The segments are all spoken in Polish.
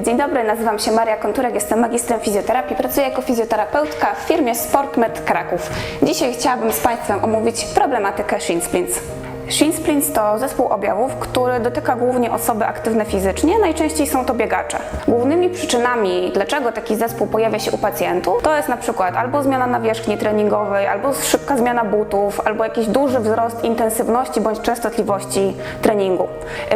Dzień dobry, nazywam się Maria Konturek, jestem magistrem fizjoterapii, pracuję jako fizjoterapeutka w firmie Sportmed Kraków. Dzisiaj chciałabym z Państwem omówić problematykę shin splints. Shin splints to zespół objawów, który dotyka głównie osoby aktywne fizycznie, najczęściej są to biegacze. Głównymi przyczynami, dlaczego taki zespół pojawia się u pacjentów, to jest na przykład albo zmiana nawierzchni treningowej, albo szybka zmiana butów, albo jakiś duży wzrost intensywności bądź częstotliwości treningu.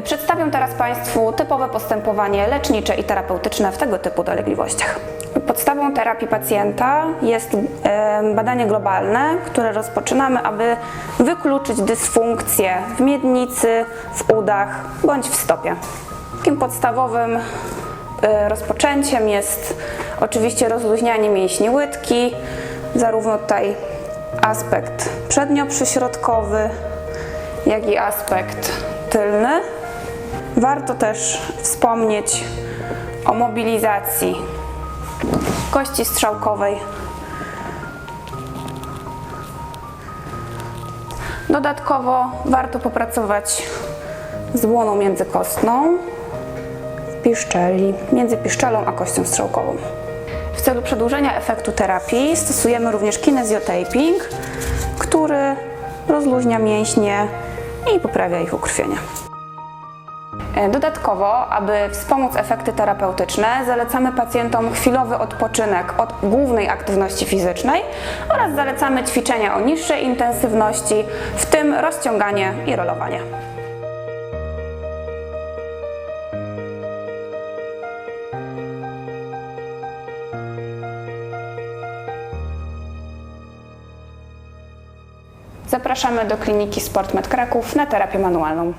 Przedstawiam teraz Państwu typowe postępowanie lecznicze i terapeutyczne w tego typu dolegliwościach. Podstawą terapii pacjenta jest e, badanie globalne, które rozpoczynamy, aby wykluczyć dysfunkcje w miednicy, w udach bądź w stopie. Takim podstawowym e, rozpoczęciem jest oczywiście rozluźnianie mięśni łydki, zarówno tutaj aspekt przednioprzyśrodkowy, jak i aspekt tylny. Warto też wspomnieć o mobilizacji kości strzałkowej. Dodatkowo warto popracować z błoną międzykostną w piszczeli, między piszczelą a kością strzałkową. W celu przedłużenia efektu terapii stosujemy również kinezjotaping, który rozluźnia mięśnie i poprawia ich ukrwienie. Dodatkowo, aby wspomóc efekty terapeutyczne, zalecamy pacjentom chwilowy odpoczynek od głównej aktywności fizycznej oraz zalecamy ćwiczenia o niższej intensywności, w tym rozciąganie i rolowanie. Zapraszamy do kliniki Sportmed Kraków na terapię manualną.